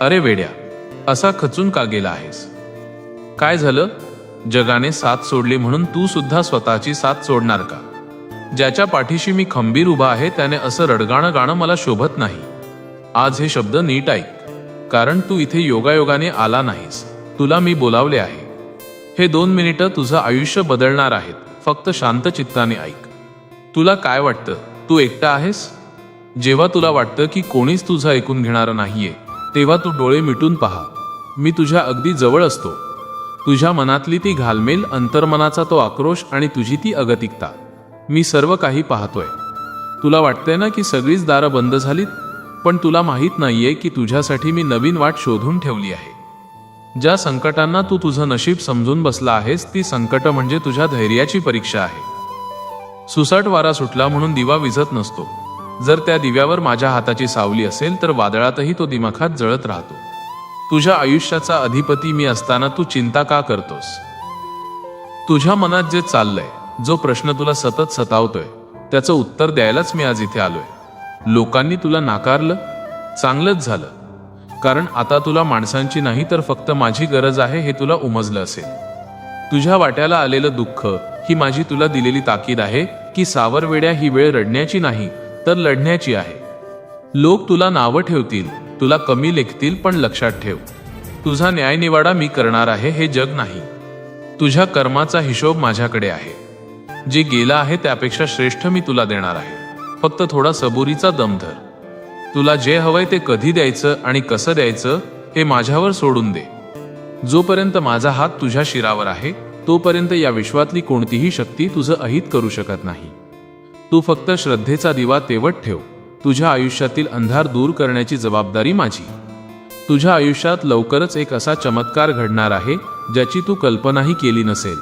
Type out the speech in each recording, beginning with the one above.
अरे वेड्या असा खचून का गेला आहेस? काय झालं? जगाने साथ सोडली म्हणून तू सुद्धा स्वतःची साथ सोडणार का? ज्याच्या पाठीशी मी खंबीर उभा आहे त्याने असं रडगाणं गाणं मला शोभत नाही. आज हे शब्द नीट ऐक कारण तू इथे योगायोगाने आला नाहीस. तुला मी बोलावले आहे. हे दोन मिनिटं तुझं आयुष्य बदलणार आहेत. फक्त शांत चित्ताने ऐक. तुला काय वाटतं? तू एकटा आहेस? जेव्हा तुला वाटतं की कोणीच तुझं ऐकून घेणारं नाहीये तेव्हा तू डोळे मिटून पहा. मी तुझ्या अगदी जवळ असतो. तुझ्या मनातली ती घालमेल अंतर्मनाचा तो आक्रोश आणि तुझी ती अगतिकता. मी सर्व काही पाहतोय. तुला वाटतंय ना की सगळीच दारं बंद झालीत? पण तुला माहीत नाहीये की तुझ्यासाठी मी नवीन वाट शोधून ठेवली आहे. ज्या संकटांना तू तुझं नशीब समजून बसला आहेस ती संकट म्हणजे तुझ्या धैर्याची परीक्षा आहे. सुसाट वारा सुटला म्हणून दिवा विझत नसतो. जर त्या दिव्यावर माझ्या हाताची सावली असेल तर वादळातही तो दिमाखात जळत राहतो. तुझ्या आयुष्याचा अधिपती मी असताना तू चिंता का करतोस? तुझ्या मनात जे चाललंय जो प्रश्न तुला सतत सतावतोय त्याचं उत्तर द्यायलाच मी आज इथे आलोय. लोकांनी तुला नाकारलं? चांगलंच झालं. कारण आता तुला माणसांची नाही तर फक्त माझी गरज आहे हे तुला उमजलं असेल. तुझ्या वाट्याला आलेलं दुःख ही माझी तुला दिलेली ताकीद आहे की सावरवेड्या ही वेळ रडण्याची नाही तर लढण्याची आहे. लोक तुला नावं ठेवतील तुला कमी लेखतील पण लक्षात ठेव. तुझा न्यायनिवाडा मी करणार आहे हे जग नाही. तुझ्या कर्माचा हिशोब माझ्याकडे आहे. जे गेलं आहे त्यापेक्षा श्रेष्ठ मी तुला देणार आहे. फक्त थोडा सबुरीचा दम धर. तुला जे हवंय ते कधी द्यायचं आणि कसं द्यायचं हे माझ्यावर सोडून दे. जोपर्यंत माझा हात तुझ्या शिरावर आहे तोपर्यंत या विश्वातली कोणतीही शक्ती तुझं अहित करू शकत नाही. तू फक्त श्रद्धेचा दिवा तेवट ठेव. तुझ्या आयुष्यातील अंधार दूर करण्याची जबाबदारी माझी. तुझ्या आयुष्यात लवकरच एक असा चमत्कार घडणार आहे ज्याची तू कल्पनाही केली नसेल.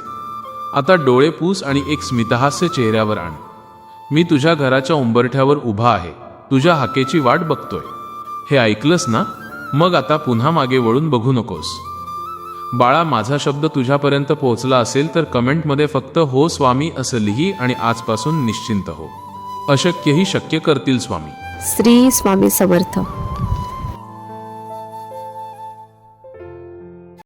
आता डोळे पूस आणि एक स्मितहास्य चेहऱ्यावर आण. मी तुझ्या घराच्या उंबरठ्यावर उभा आहे. तुझ्या हाकेची वाट बघतोय. हे ऐकलंस ना? मग आता पुन्हा मागे वळून बघू नकोस. बाळा माझा शब्द तुझ्यापर्यंत पोहोचला असेल तर कमेंटमध्ये फक्त हो स्वामी असं लिही आणि आजपासून निश्चिंत हो. अशक्यही शक्य करतील स्वामी. श्री स्वामी समर्थ.